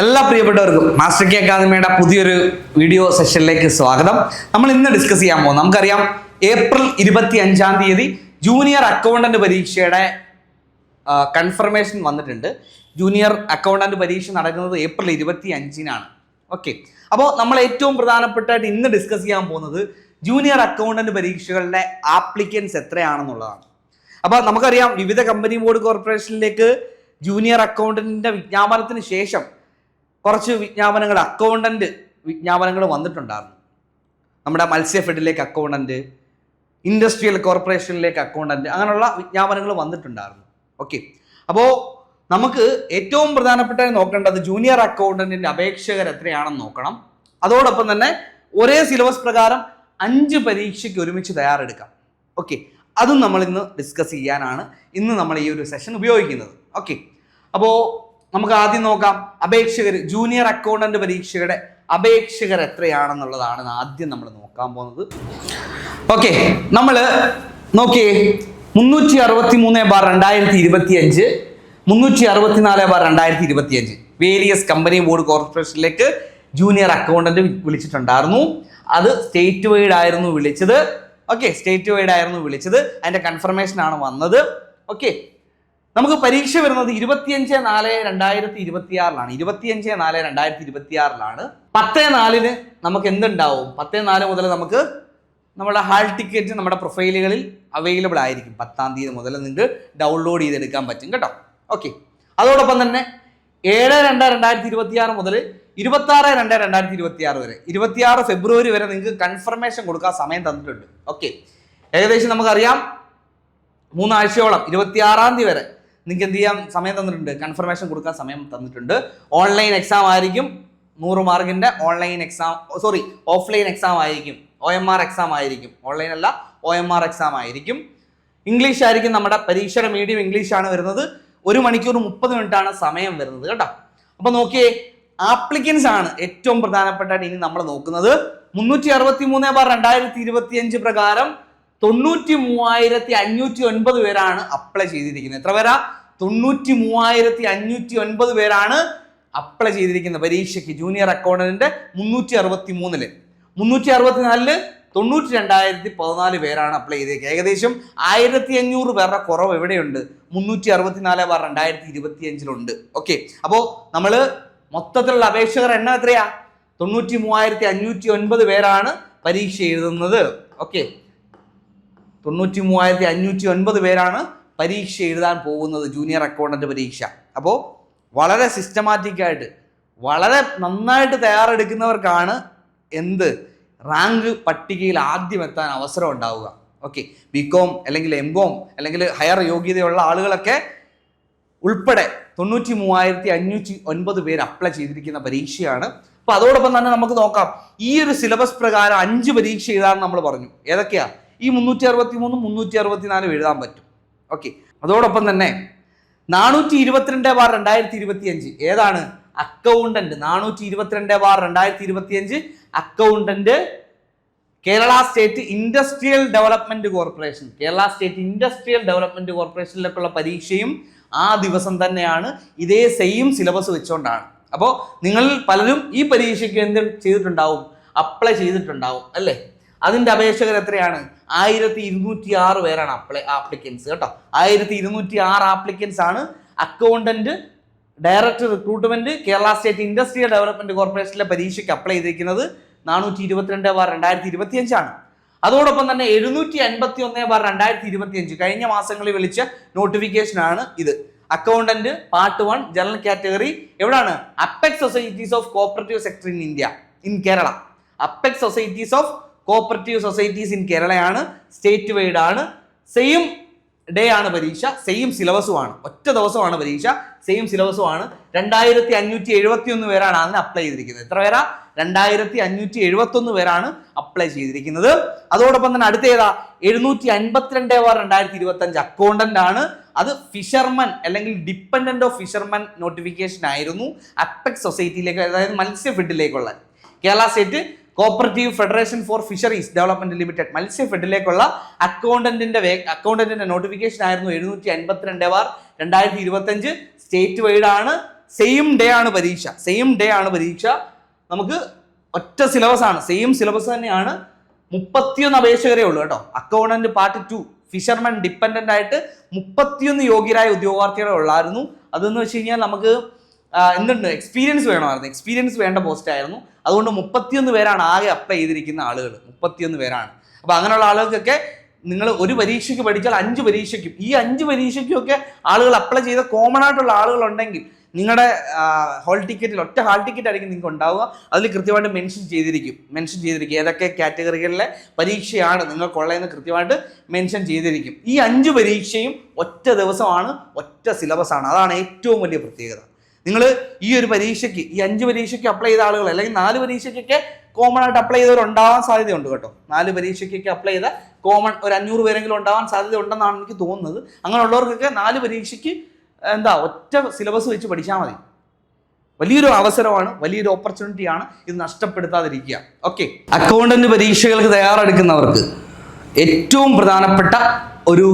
എല്ലാ പ്രിയപ്പെട്ടവർക്കും master K അക്കാദമിയുടെ പുതിയൊരു വീഡിയോ സെഷനിലേക്ക് സ്വാഗതം. നമ്മൾ ഇന്ന് ഡിസ്കസ് ചെയ്യാൻ പോകും നമുക്കറിയാം ഏപ്രിൽ ഇരുപത്തി അഞ്ചാം തീയതി ജൂനിയർ അക്കൗണ്ടന്റ് പരീക്ഷയുടെ കൺഫർമേഷൻ വന്നിട്ടുണ്ട്. ജൂനിയർ അക്കൗണ്ടന്റ് പരീക്ഷ നടക്കുന്നത് ഏപ്രിൽ ഇരുപത്തി അഞ്ചിനാണ് ഓക്കെ അപ്പോൾ നമ്മൾ ഏറ്റവും പ്രധാനപ്പെട്ടായിട്ട് ഇന്ന് ഡിസ്കസ് ചെയ്യാൻ പോകുന്നത് ജൂനിയർ അക്കൗണ്ടന്റ് പരീക്ഷകളുടെ ആപ്ലിക്കൻസ് എത്രയാണെന്നുള്ളതാണ്. അപ്പോൾ നമുക്കറിയാം വിവിധ കമ്പനി ബോർഡ് കോർപ്പറേഷനിലേക്ക് ജൂനിയർ അക്കൗണ്ടന്റിന്റെ വിജ്ഞാപനത്തിന് ശേഷം കുറച്ച് വിജ്ഞാപനങ്ങൾ അക്കൗണ്ടന്റ് വിജ്ഞാപനങ്ങൾ വന്നിട്ടുണ്ടായിരുന്നു. നമ്മുടെ മത്സ്യഫെഡിലേക്ക് അക്കൗണ്ടന്റ് ഇൻഡസ്ട്രിയൽ കോർപ്പറേഷനിലേക്ക് അക്കൗണ്ടന്റ് അങ്ങനെയുള്ള വിജ്ഞാപനങ്ങൾ വന്നിട്ടുണ്ടായിരുന്നു. ഓക്കെ അപ്പോൾ നമുക്ക് ഏറ്റവും പ്രധാനപ്പെട്ട നോക്കേണ്ടത് ജൂനിയർ അക്കൗണ്ടന്റിന്റെ അപേക്ഷകർ എത്രയാണെന്ന് നോക്കണം. അതോടൊപ്പം തന്നെ ഒരേ സിലബസ് പ്രകാരം അഞ്ച് പരീക്ഷയ്ക്ക് ഒരുമിച്ച് തയ്യാറെടുക്കാം. ഓക്കെ അതും നമ്മൾ ഇന്ന് ഡിസ്കസ് ചെയ്യാനാണ്. ഇന്ന് നമ്മൾ ഈ ഒരു സെഷൻ ഉപയോഗിക്കുന്നത്. ഓക്കെ അപ്പോൾ നമുക്ക് ആദ്യം നോക്കാം. അപേക്ഷകർ ജൂനിയർ അക്കൗണ്ടന്റ് പരീക്ഷയുടെ അപേക്ഷകർ എത്രയാണെന്നുള്ളതാണ് ആദ്യം നമ്മൾ നോക്കാൻ പോകുന്നത്. ഓക്കെ നമ്മൾ നോക്കിയേ. മുന്നൂറ്റി അറുപത്തി മൂന്ന് ബാർ രണ്ടായിരത്തി ഇരുപത്തി അഞ്ച് മുന്നൂറ്റി അറുപത്തിനാല് ബാർ രണ്ടായിരത്തി ഇരുപത്തി അഞ്ച് വേരിയസ് കമ്പനി ബോർഡ് കോർപ്പറേഷനിലേക്ക് ജൂനിയർ അക്കൗണ്ടന്റ് വിളിച്ചിട്ടുണ്ടായിരുന്നു. അത് സ്റ്റേറ്റ് വൈഡ് ആയിരുന്നു വിളിച്ചത്. ഓക്കെ സ്റ്റേറ്റ് വൈഡ് ആയിരുന്നു വിളിച്ചത്. അതിന്റെ കൺഫർമേഷൻ ആണ് വന്നത്. ഓക്കെ നമുക്ക് പരീക്ഷ വരുന്നത് ഇരുപത്തിയഞ്ച് നാല് രണ്ടായിരത്തി ഇരുപത്തി ആറിലാണ് ഇരുപത്തിയഞ്ച് നാല് രണ്ടായിരത്തി ഇരുപത്തി ആറിലാണ് പത്ത് നാലിന് നമുക്ക് എന്തുണ്ടാവും? പത്ത് നാല് മുതൽ നമുക്ക് നമ്മുടെ ഹാൾ ടിക്കറ്റ് നമ്മുടെ പ്രൊഫൈലുകളിൽ അവൈലബിൾ ആയിരിക്കും. പത്താം തീയതി മുതൽ നിങ്ങൾക്ക് ഡൗൺലോഡ് ചെയ്തെടുക്കാൻ പറ്റും കേട്ടോ. ഓക്കെ അതോടൊപ്പം തന്നെ ഏഴ് രണ്ട് രണ്ടായിരത്തി ഇരുപത്തി ആറ് മുതൽ ഇരുപത്തി ആറ് രണ്ട് രണ്ടായിരത്തി ഇരുപത്തി ആറ് വരെ ഇരുപത്തിയാറ് ഫെബ്രുവരി വരെ നിങ്ങൾക്ക് കൺഫർമേഷൻ കൊടുക്കാൻ സമയം തന്നിട്ടുണ്ട്. ഓക്കെ ഏകദേശം നമുക്കറിയാം. മൂന്നാഴ്ചയോളം ഇരുപത്തിയാറാം തീയതി വരെ നിങ്ങൾക്ക് എന്ത് ചെയ്യാം സമയം തന്നിട്ടുണ്ട്. കൺഫർമേഷൻ കൊടുക്കാൻ സമയം തന്നിട്ടുണ്ട്. ഓൺലൈൻ എക്സാം ആയിരിക്കും. നൂറ് മാർക്കിന്റെ online exam sorry offline exam ആയിരിക്കും. ഒ എം ആർ എക്സാം ആയിരിക്കും. ഓൺലൈൻ അല്ല ഒ എം ആർ എക്സാം ആയിരിക്കും. ഇംഗ്ലീഷ് ആയിരിക്കും നമ്മുടെ പരീക്ഷയുടെ മീഡിയം ഇംഗ്ലീഷ് ആണ് വരുന്നത്. ഒരു മണിക്കൂർ മുപ്പത് മിനിറ്റ് ആണ് സമയം വരുന്നത് കേട്ടോ. അപ്പോൾ നോക്കിയേ ആപ്ലിക്കൻസ് ആണ് ഏറ്റവും പ്രധാനപ്പെട്ടായിട്ട് ഇനി നമ്മൾ നോക്കുന്നത്. മുന്നൂറ്റി അറുപത്തി മൂന്ന് ബാർ രണ്ടായിരത്തി ഇരുപത്തി അഞ്ച് പ്രകാരം തൊണ്ണൂറ്റി മൂവായിരത്തി അഞ്ഞൂറ്റി ഒൻപത് പേരാണ് അപ്ലൈ ചെയ്തിരിക്കുന്നത്. എത്ര പേരാ? തൊണ്ണൂറ്റി മൂവായിരത്തി അഞ്ഞൂറ്റി ഒൻപത് പേരാണ് അപ്ലൈ ചെയ്തിരിക്കുന്നത്. പരീക്ഷയ്ക്ക് ജൂനിയർ അക്കൗണ്ടന്റിന്റെ മുന്നൂറ്റി അറുപത്തി മൂന്നിൽ മുന്നൂറ്റി അറുപത്തിനാലിൽ തൊണ്ണൂറ്റി രണ്ടായിരത്തി പതിനാല് പേരാണ് അപ്ലൈ ചെയ്തേക്കുക ഏകദേശം ആയിരത്തി അഞ്ഞൂറ് പേരുടെ കുറവ് എവിടെയുണ്ട്? മുന്നൂറ്റി അറുപത്തിനാല് ബാർ രണ്ടായിരത്തി ഇരുപത്തി അഞ്ചിലുണ്ട് ഓക്കെ അപ്പോൾ നമ്മൾ മൊത്തത്തിലുള്ള അപേക്ഷകർ എണ്ണം എത്രയാ? തൊണ്ണൂറ്റി മൂവായിരത്തി അഞ്ഞൂറ്റി ഒൻപത് പേരാണ് പരീക്ഷ എഴുതുന്നത്. ഓക്കെ തൊണ്ണൂറ്റി മൂവായിരത്തി അഞ്ഞൂറ്റി ഒൻപത് പേരാണ് പരീക്ഷ എഴുതാൻ പോകുന്നത് ജൂനിയർ അക്കൗണ്ടന്റ് പരീക്ഷ. അപ്പോൾ വളരെ സിസ്റ്റമാറ്റിക്കായിട്ട് വളരെ നന്നായിട്ട് തയ്യാറെടുക്കുന്നവർക്കാണ് എന്ത്? റാങ്ക് പട്ടികയിൽ ആദ്യം എത്താൻ അവസരം ഉണ്ടാവുക. ഓക്കെ ബികോം അല്ലെങ്കിൽ എം കോം അല്ലെങ്കിൽ ഹയർ യോഗ്യതയുള്ള ആളുകളൊക്കെ ഉൾപ്പെടെ തൊണ്ണൂറ്റി മൂവായിരത്തി അഞ്ഞൂറ്റി ഒൻപത് പേര് അപ്ലൈ ചെയ്തിരിക്കുന്ന പരീക്ഷയാണ്. അപ്പൊ അതോടൊപ്പം തന്നെ നമുക്ക് നോക്കാം. ഈ ഒരു സിലബസ് പ്രകാരം അഞ്ച് പരീക്ഷ എഴുതാൻ നമ്മൾ പറഞ്ഞു. ഏതൊക്കെയാ? ഈ മുന്നൂറ്റി അറുപത്തി മൂന്ന് മുന്നൂറ്റി അറുപത്തി നാലും എഴുതാൻ പറ്റും. ഓക്കെ അതോടൊപ്പം തന്നെ നാനൂറ്റി ഇരുപത്തിരണ്ട് ബാർ രണ്ടായിരത്തി ഇരുപത്തി അഞ്ച് ഏതാണ്? അക്കൗണ്ടന്റ് നാനൂറ്റി ഇരുപത്തിരണ്ട് ബാർ രണ്ടായിരത്തി ഇരുപത്തി അഞ്ച് accountant Kerala state industrial development corporation. Kerala state industrial development കോർപ്പറേഷനിലേക്കുള്ള പരീക്ഷയും ആ ദിവസം തന്നെയാണ് ഇതേ സെയിം സിലബസ് വെച്ചുകൊണ്ടാണ് അപ്പോൾ നിങ്ങൾ പലരും ഈ പരീക്ഷയ്ക്ക് എന്ത് ചെയ്തിട്ടുണ്ടാവും? അപ്ലൈ ചെയ്തിട്ടുണ്ടാവും അല്ലേ? അതിന്റെ അപേക്ഷകർ എത്രയാണ്? ആയിരത്തി ഇരുന്നൂറ്റി ആറ് പേരാണ് അപ്ലൈ ആപ്ലിക്കൻസ് കേട്ടോ. ആയിരത്തി ഇരുന്നൂറ്റി ആറ് ആപ്ലിക്കൻസ് ആണ് accountant director recruitment Kerala state industrial development കോർപ്പറേഷനിലെ പരീക്ഷയ്ക്ക് അപ്ലൈ ചെയ്തിരിക്കുന്നത് നാനൂറ്റി ഇരുപത്തിരണ്ട് ബാർ രണ്ടായിരത്തി ഇരുപത്തി അഞ്ചാണ് അതോടൊപ്പം തന്നെ എഴുന്നൂറ്റി അൻപത്തി ഒന്ന് ബാർ രണ്ടായിരത്തി ഇരുപത്തി അഞ്ച് കഴിഞ്ഞ മാസങ്ങളിൽ വിളിച്ച നോട്ടിഫിക്കേഷൻ ആണ് ഇത്. Accountant part one general category എവിടാണ്? Apex societies of cooperative sector in India in Kerala apex societies of cooperative societies in കേരളയാണ് state wide ആണ് സെയിം ഡേ ആണ് പരീക്ഷ സെയിം സിലബസുമാണ് ഒറ്റ ദിവസമാണ് പരീക്ഷ സെയിം സിലബസുമാണ് രണ്ടായിരത്തി അഞ്ഞൂറ്റി എഴുപത്തി ഒന്ന് പേരാണ് അതിന് അപ്ലൈ ചെയ്തിരിക്കുന്നത്. എത്ര പേരാ? രണ്ടായിരത്തി അഞ്ഞൂറ്റി എഴുപത്തി ഒന്ന് പേരാണ് അപ്ലൈ ചെയ്തിരിക്കുന്നത്. അതോടൊപ്പം തന്നെ അടുത്ത ഏതാ? എഴുന്നൂറ്റി അൻപത്തിരണ്ട് ബാർ രണ്ടായിരത്തി ഇരുപത്തി അഞ്ച് അക്കൗണ്ടന്റ് ആണ്. അത് ഫിഷർമൻ അല്ലെങ്കിൽ ഡിപ്പെൻഡന്റ് ഓഫ് ഫിഷർമൻ നോട്ടിഫിക്കേഷൻ ആയിരുന്നു. അപ്പെക്സ് സൊസൈറ്റിയിലേക്ക് അതായത് മത്സ്യ ഫിഡിലേക്കുള്ള Kerala state cooperative federation for fisheries development limited മത്സ്യ ഫെഡിലേക്കുള്ള അക്കൗണ്ടന്റിന്റെ അക്കൗണ്ടന്റിന്റെ നോട്ടിഫിക്കേഷൻ ആയിരുന്നു എഴുന്നൂറ്റി അൻപത്തിരണ്ട് വാർ രണ്ടായിരത്തി ഇരുപത്തഞ്ച് സ്റ്റേറ്റ് വൈഡ് ആണ്. സെയിം ഡേ ആണ് പരീക്ഷ. സെയിം ഡേ ആണ് പരീക്ഷ. നമുക്ക് ഒറ്റ സിലബസ് ആണ്. സെയിം സിലബസ് തന്നെയാണ്. മുപ്പത്തിയൊന്ന് അപേക്ഷകരേ ഉള്ളൂ കേട്ടോ. Accountant part two fisherman dependent ആയിട്ട് മുപ്പത്തിയൊന്ന് യോഗ്യരായ ഉദ്യോഗാർത്ഥികളെ ഉള്ളായിരുന്നു. അതെന്ന് വെച്ച് കഴിഞ്ഞാൽ നമുക്ക് എന്തുണ്ട്? എക്സ്പീരിയൻസ് വേണമായിരുന്നു. എക്സ്പീരിയൻസ് വേണ്ട പോസ്റ്റ് ആയിരുന്നു. അതുകൊണ്ട് മുപ്പത്തിയൊന്ന് പേരാണ് ആകെ അപ്ലൈ ചെയ്തിരിക്കുന്ന ആളുകൾ മുപ്പത്തിയൊന്ന് പേരാണ്. അപ്പൊ അങ്ങനെയുള്ള ആളുകൾക്കൊക്കെ നിങ്ങൾ ഒരു പരീക്ഷയ്ക്ക് പഠിച്ചാൽ അഞ്ച് പരീക്ഷയ്ക്കും. ഈ അഞ്ച് പരീക്ഷയ്ക്കും ഒക്കെ ആളുകൾ അപ്ലൈ ചെയ്ത കോമൺ ആയിട്ടുള്ള ആളുകൾ ഉണ്ടെങ്കിൽ നിങ്ങളുടെ ഹോൾ ടിക്കറ്റിൽ ഒറ്റ ഹാൾ ടിക്കറ്റ് ആയിരിക്കും നിങ്ങൾക്ക് ഉണ്ടാവുക. അതിൽ കൃത്യമായിട്ട് മെൻഷൻ ചെയ്തിരിക്കും. മെൻഷൻ ചെയ്തിരിക്കും. ഏതൊക്കെ കാറ്റഗറികളിലെ പരീക്ഷയാണ് നിങ്ങൾക്കുള്ളതെന്ന് കൃത്യമായിട്ട് മെൻഷൻ ചെയ്തിരിക്കും. ഈ അഞ്ച് പരീക്ഷയും ഒറ്റ ദിവസമാണ് ഒറ്റ സിലബസ് ആണ്. അതാണ് ഏറ്റവും വലിയ പ്രത്യേകത. നിങ്ങൾ ഈ ഒരു പരീക്ഷയ്ക്ക് ഈ അഞ്ച് പരീക്ഷയ്ക്ക് അപ്ലൈ ചെയ്ത ആളുകൾ അല്ലെങ്കിൽ നാല് പരീക്ഷയ്ക്കൊക്കെ കോമൺ ആയിട്ട് അപ്ലൈ ചെയ്തവർ ഉണ്ടാവാൻ സാധ്യതയുണ്ട് കേട്ടോ. നാല് പരീക്ഷയ്ക്കൊക്കെ അപ്ലൈ ചെയ്ത കോമൺ ഒരു അഞ്ഞൂറ് പേരെങ്കിലും ഉണ്ടാവാൻ സാധ്യത ഉണ്ടെന്നാണ് എനിക്ക് തോന്നുന്നത്. അങ്ങനെയുള്ളവർക്കൊക്കെ നാല് പരീക്ഷയ്ക്ക് എന്താ ഒറ്റ സിലബസ് വെച്ച് പഠിച്ചാൽ മതി. വലിയൊരു അവസരമാണ് വലിയൊരു ഓപ്പർച്യൂണിറ്റിയാണ് ഇത് നഷ്ടപ്പെടുത്താതിരിക്കുക. ഓക്കെ അക്കൗണ്ടന്റ് പരീക്ഷകൾക്ക് തയ്യാറെടുക്കുന്നവർക്ക് ഏറ്റവും പ്രധാനപ്പെട്ട ഒരു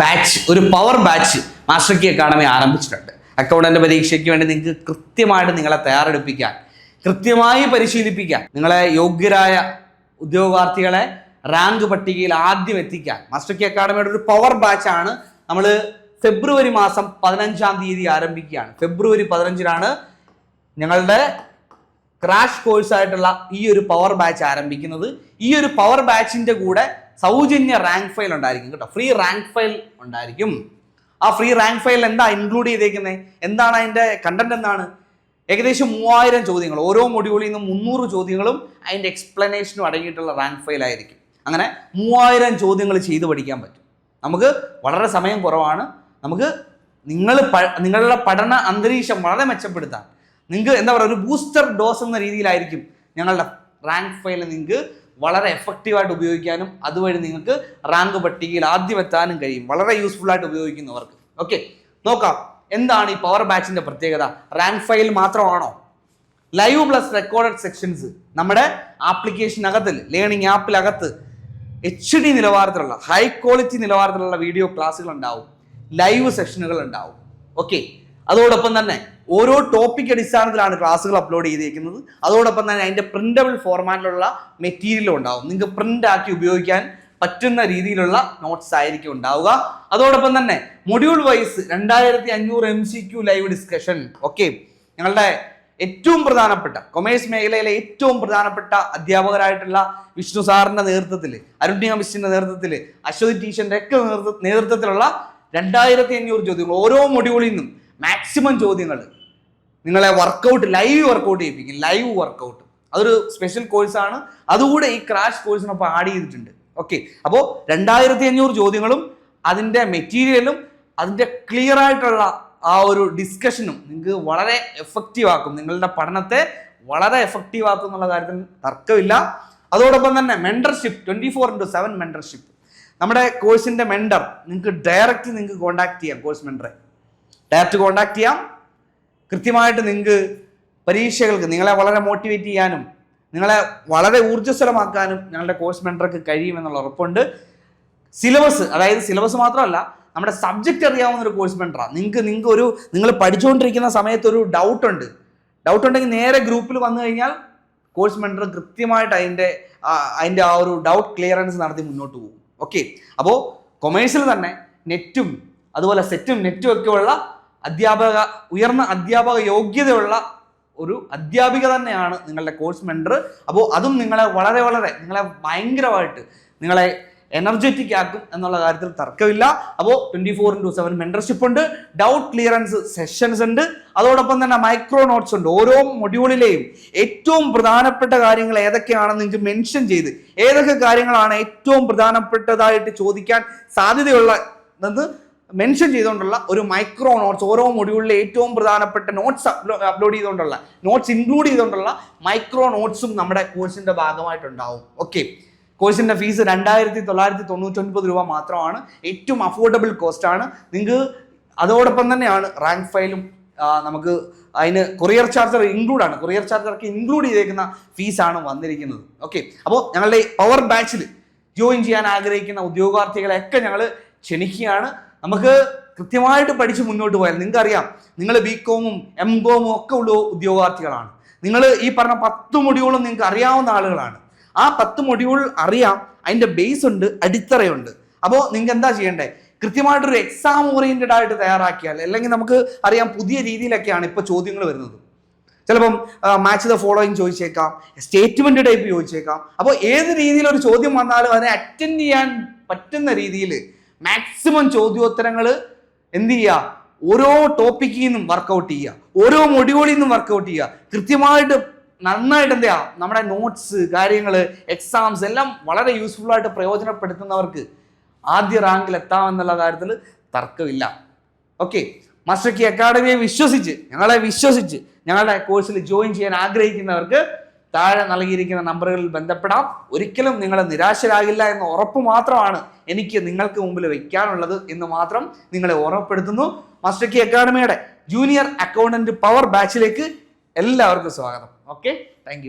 ബാച്ച് ഒരു പവർ ബാച്ച് മാസ്റ്റർ കി അക്കാഡമി ആരംഭിച്ചിട്ടുണ്ട്. അക്കൗണ്ടന്റ് പരീക്ഷയ്ക്ക് വേണ്ടി നിങ്ങൾക്ക് കൃത്യമായിട്ട് നിങ്ങളെ തയ്യാറെടുപ്പിക്കാൻ കൃത്യമായി പരിശീലിപ്പിക്കാൻ നിങ്ങളെ യോഗ്യരായ ഉദ്യോഗാർത്ഥികളെ റാങ്ക് പട്ടികയിൽ ആദ്യം എത്തിക്കാൻ മാസ്റ്റർ കി അക്കാഡമിയുടെ ഒരു പവർ ബാച്ചാണ് നമ്മൾ ഫെബ്രുവരി മാസം പതിനഞ്ചാം തീയതി ആരംഭിക്കുകയാണ്. ഫെബ്രുവരി പതിനഞ്ചിനാണ് ഞങ്ങളുടെ ക്രാഷ് കോഴ്സ് ആയിട്ടുള്ള ഈ ഒരു പവർ ബാച്ച് ആരംഭിക്കുന്നത്. ഈ ഒരു പവർ ബാച്ചിന്റെ കൂടെ സൗജന്യ റാങ്ക് ഫയൽ ഉണ്ടായിരിക്കും കേട്ടോ. ഫ്രീ റാങ്ക് ഫയൽ ഉണ്ടായിരിക്കും. ആ ഫ്രീ റാങ്ക് ഫയലിൽ എന്താ ഇൻക്ലൂഡ് ചെയ്തേക്കുന്നത് എന്താണ് അതിന്റെ കണ്ടന്റ് എന്താണ്? ഏകദേശം മൂവായിരം ചോദ്യങ്ങൾ. ഓരോ മൊഡ്യൂളിൽ നിന്നും മുന്നൂറ് ചോദ്യങ്ങളും അതിന്റെ എക്സ്പ്ലനേഷനും അടങ്ങിയിട്ടുള്ള റാങ്ക് ഫയൽ ആയിരിക്കും. അങ്ങനെ മൂവായിരം ചോദ്യങ്ങൾ ചെയ്ത് പഠിക്കാൻ പറ്റും. നമുക്ക് വളരെ സമയം കുറവാണ്. നമുക്ക് നിങ്ങൾ നിങ്ങളുടെ പഠന അന്തരീക്ഷം വളരെ മെച്ചപ്പെടുത്താൻ. നിങ്ങൾക്ക് എന്താ പറയുക ഒരു ബൂസ്റ്റർ ഡോസ് എന്ന രീതിയിലായിരിക്കും ഞങ്ങളുടെ റാങ്ക് ഫയൽ നിങ്ങൾക്ക് വളരെ എഫക്റ്റീവായിട്ട് ഉപയോഗിക്കാനും അതുവഴി നിങ്ങൾക്ക് റാങ്ക് പട്ടികയിൽ ആദ്യം എത്താനും കഴിയും. വളരെ യൂസ്ഫുൾ ആയിട്ട് ഉപയോഗിക്കുന്നവർക്ക്. ഓക്കെ നോക്കാം. എന്താണ് ഈ പവർ ബാച്ചിന്റെ പ്രത്യേകത? റാങ്ക് ഫയൽ മാത്രമാണോ? ലൈവ് പ്ലസ് റെക്കോർഡഡ് സെക്ഷൻസ് നമ്മുടെ ആപ്ലിക്കേഷനകത്തിൽ ലേണിംഗ് ആപ്പിലകത്ത് എച്ച് ഡി നിലവാരത്തിലുള്ള ഹൈ ക്വാളിറ്റി നിലവാരത്തിലുള്ള വീഡിയോ ക്ലാസ്സുകൾ ഉണ്ടാവും. ലൈവ് സെഷനുകൾ ഉണ്ടാവും. ഓക്കെ അതോടൊപ്പം തന്നെ ഓരോ ടോപ്പിക് അടിസ്ഥാനത്തിലാണ് ക്ലാസ്സുകൾ അപ്ലോഡ് ചെയ്തിരിക്കുന്നത്. അതോടൊപ്പം തന്നെ അതിന്റെ പ്രിന്റബിൾ ഫോർമാറ്റിലുള്ള മെറ്റീരിയലും ഉണ്ടാവും. നിങ്ങൾക്ക് പ്രിന്റ് ആക്കി ഉപയോഗിക്കാൻ പറ്റുന്ന രീതിയിലുള്ള നോട്ട്സ് ആയിരിക്കും ഉണ്ടാവുക. അതോടൊപ്പം തന്നെ മൊഡ്യൂൾ വൈസ് രണ്ടായിരത്തി അഞ്ഞൂറ് M C Q live discussion okay ഞങ്ങളുടെ ഏറ്റവും പ്രധാനപ്പെട്ട കൊമേഴ്സ് മേഖലയിലെ ഏറ്റവും പ്രധാനപ്പെട്ട അധ്യാപകരായിട്ടുള്ള വിഷ്ണു സാറിന്റെ നേതൃത്വത്തിൽ അരുണ്യ മിശ്രിന്റെ നേതൃത്വത്തിൽ അശ്വതി ടീച്ചറിന്റെ ഒക്കെ നേതൃത്വത്തിലുള്ള രണ്ടായിരത്തി അഞ്ഞൂറ് ചോദ്യങ്ങൾ ഓരോ മൊഡ്യൂളിൽ നിന്നും മാക്സിമം ചോദ്യങ്ങൾ നിങ്ങളെ വർക്കൗട്ട് ലൈവ് വർക്കൗട്ട് ചെയ്യിപ്പിക്കും ലൈവ് വർക്കൗട്ട് അതൊരു സ്പെഷ്യൽ കോഴ്സാണ് അതുകൂടെ ഈ ക്രാഷ് കോഴ്സിനൊപ്പം ആഡ് ചെയ്തിട്ടുണ്ട്. ഓക്കെ അപ്പോൾ രണ്ടായിരത്തി അഞ്ഞൂറ് ചോദ്യങ്ങളും അതിന്റെ മെറ്റീരിയലും അതിന്റെ ക്ലിയർ ആയിട്ടുള്ള ആ ഒരു ഡിസ്കഷനും നിങ്ങൾക്ക് വളരെ എഫക്റ്റീവ് ആക്കും. നിങ്ങളുടെ പഠനത്തെ വളരെ എഫക്റ്റീവ് ആക്കും എന്നുള്ള കാര്യത്തിൽ തർക്കമില്ല. അതോടൊപ്പം തന്നെ mentorship twenty four into seven mentorship നമ്മുടെ കോഴ്സിന്റെ മെൻഡർ നിങ്ങൾക്ക് ഡയറക്റ്റ് നിങ്ങൾക്ക് കോൺടാക്ട് ചെയ്യാം കോഴ്സ് മെൻഡറെ ഡയറക്റ്റ് കോണ്ടാക്ട് ചെയ്യാം. കൃത്യമായിട്ട് നിങ്ങൾക്ക് പരീക്ഷകൾക്ക് നിങ്ങളെ വളരെ മോട്ടിവേറ്റ് ചെയ്യാനും നിങ്ങളെ വളരെ ഊർജസ്വലമാക്കാനും ഞങ്ങളുടെ കോഴ്സ് മെന്റർക്ക് കഴിയുമെന്നുള്ള ഉറപ്പുണ്ട്. സിലബസ് അതായത് സിലബസ് മാത്രമല്ല നമ്മുടെ സബ്ജക്റ്റ് അറിയാവുന്ന ഒരു കോഴ്സ് മെന്ററാണ് നിങ്ങൾക്ക് നിങ്ങൾക്ക് ഒരു നിങ്ങൾ പഠിച്ചുകൊണ്ടിരിക്കുന്ന സമയത്ത് ഒരു ഡൗട്ട് ഉണ്ട്. ഡൗട്ട് ഉണ്ടെങ്കിൽ നേരെ ഗ്രൂപ്പിൽ വന്നു കഴിഞ്ഞാൽ കോഴ്സ് മെന്റർ കൃത്യമായിട്ട് അതിന്റെ അതിന്റെ ആ ഒരു ഡൗട്ട് ക്ലിയറൻസ് നടത്തി മുന്നോട്ട് പോകും. ഓക്കെ അപ്പോൾ കൊമേഴ്സിൽ തന്നെ നെറ്റും അതുപോലെ സെറ്റും നെറ്റും ഒക്കെ ഉള്ള അധ്യാപക ഉയർന്ന അധ്യാപക യോഗ്യതയുള്ള ഒരു അധ്യാപിക തന്നെയാണ് നിങ്ങളുടെ കോഴ്സ് മെൻഡർ അപ്പോൾ അതും നിങ്ങളെ വളരെ വളരെ നിങ്ങളെ ഭയങ്കരമായിട്ട് നിങ്ങളെ എനർജറ്റിക് ആക്കും എന്നുള്ള കാര്യത്തിൽ തർക്കമില്ല. അപ്പോൾ twenty four into seven mentorship ഉണ്ട് ഡൗട്ട് ക്ലിയറൻസ് സെഷൻസ് ഉണ്ട്. അതോടൊപ്പം തന്നെ മൈക്രോ നോട്ട്സ് ഉണ്ട്. ഓരോ മൊഡ്യൂളിലെയും ഏറ്റവും പ്രധാനപ്പെട്ട കാര്യങ്ങൾ ഏതൊക്കെയാണെന്ന് നിങ്ങൾക്ക് മെൻഷൻ ചെയ്ത് ഏതൊക്കെ കാര്യങ്ങളാണ് ഏറ്റവും പ്രധാനപ്പെട്ടതായിട്ട് ചോദിക്കാൻ സാധ്യതയുള്ള മെൻഷൻ ചെയ്തുകൊണ്ടുള്ള ഒരു മൈക്രോ നോട്ട്സ് ഓരോ മൊഡ്യൂളിലെ ഏറ്റവും പ്രധാനപ്പെട്ട നോട്ട്സ് അപ്ലോഡ് ചെയ്തുകൊണ്ടുള്ള നോട്ട്സ് ഇൻക്ലൂഡ് ചെയ്തുകൊണ്ടുള്ള മൈക്രോ നോട്ട്സും നമ്മുടെ കോഴ്സിന്റെ ഭാഗമായിട്ടുണ്ടാവും. ഓക്കെ കോഴ്സിന്റെ ഫീസ് രണ്ടായിരത്തി തൊള്ളായിരത്തി തൊണ്ണൂറ്റൊൻപത് രൂപ മാത്രമാണ്. ഏറ്റവും അഫോർഡബിൾ കോസ്റ്റ് ആണ്. നിങ്ങൾക്ക് അതോടൊപ്പം തന്നെയാണ് റാങ്ക് ഫയലും നമുക്ക് അതിന് കൊറിയർ ചാർജർ ഇൻക്ലൂഡ് ആണ്. കൊറിയർ ചാർജർക്ക് ഇൻക്ലൂഡ് ചെയ്തേക്കുന്ന ഫീസാണ് വന്നിരിക്കുന്നത്. ഓക്കെ അപ്പോൾ ഞങ്ങളുടെ പവർ ബാച്ചിൽ ജോയിൻ ചെയ്യാൻ ആഗ്രഹിക്കുന്ന ഉദ്യോഗാർത്ഥികളെയൊക്കെ ഞങ്ങൾ ക്ഷണിക്കുകയാണ്. നമുക്ക് കൃത്യമായിട്ട് പഠിച്ച് മുന്നോട്ട് പോയാൽ നിങ്ങൾക്ക് അറിയാം നിങ്ങൾ ബി കോമും എം കോമും ഒക്കെ ഉള്ള ഉദ്യോഗാർത്ഥികളാണ്. നിങ്ങൾ ഈ പറഞ്ഞ പത്ത് മൊഡ്യൂളും നിങ്ങൾക്ക് അറിയാവുന്ന ആളുകളാണ്. ആ പത്ത് മൊഡ്യൂൾ അറിയാം അതിന്റെ ബേസ് ഉണ്ട് അടിത്തറയുണ്ട്. അപ്പോൾ നിങ്ങൾക്ക് എന്താ ചെയ്യേണ്ടത് കൃത്യമായിട്ടൊരു എക്സാം ഓറിയന്റഡ് ആയിട്ട് തയ്യാറാക്കിയാൽ അല്ലെങ്കിൽ നമുക്ക് അറിയാം പുതിയ രീതിയിലൊക്കെയാണ് ഇപ്പോൾ ചോദ്യങ്ങൾ വരുന്നത്. ചിലപ്പം മാച്ച് ദ ഫോളോയിങ് ചോദിച്ചേക്കാം സ്റ്റേറ്റ്മെന്റ് ടൈപ്പ് ചോദിച്ചേക്കാം. അപ്പോൾ ഏത് രീതിയിലൊരു ചോദ്യം വന്നാലും അതിനെ അറ്റൻഡ് ചെയ്യാൻ പറ്റുന്ന രീതിയിൽ മാക്സിമം ചോദ്യോത്തരങ്ങൾ എന്ത് ചെയ്യുക? ഓരോ ടോപ്പിക്കിൽ നിന്നും വർക്കൗട്ട് ചെയ്യുക. ഓരോ മൊഡ്യൂളിൽ നിന്നും വർക്കൗട്ട് ചെയ്യുക. കൃത്യമായിട്ട് നന്നായിട്ട് എന്താ നമ്മുടെ നോട്ട്സ് കാര്യങ്ങൾ എക്സാംസ് എല്ലാം വളരെ യൂസ്ഫുൾ ആയിട്ട് പ്രയോജനപ്പെടുത്തുന്നവർക്ക് ആദ്യ റാങ്കിൽ എത്താമെന്നുള്ള കാര്യത്തിൽ തർക്കമില്ല. ഓക്കെ മാസ്റ്റർ കി അക്കാഡമിയെ വിശ്വസിച്ച് ഞങ്ങളെ വിശ്വസിച്ച് ഞങ്ങളുടെ കോഴ്സിൽ ജോയിൻ ചെയ്യാൻ ആഗ്രഹിക്കുന്നവർക്ക് താഴെ നൽകിയിരിക്കുന്ന നമ്പറുകളിൽ ബന്ധപ്പെടാം. ഒരിക്കലും നിങ്ങൾ നിരാശരാകില്ല എന്ന ഉറപ്പ് മാത്രമാണ് എനിക്ക് നിങ്ങൾക്ക് മുമ്പിൽ വയ്ക്കാനുള്ളത് എന്ന് മാത്രം നിങ്ങളെ ഓർമ്മപ്പെടുത്തുന്നു. മാസ്റ്റർ കി അക്കാഡമിയുടെ ജൂനിയർ അക്കൗണ്ടന്റ് പവർ ബാച്ചിലേക്ക് എല്ലാവർക്കും സ്വാഗതം. ഓക്കെ? താങ്ക്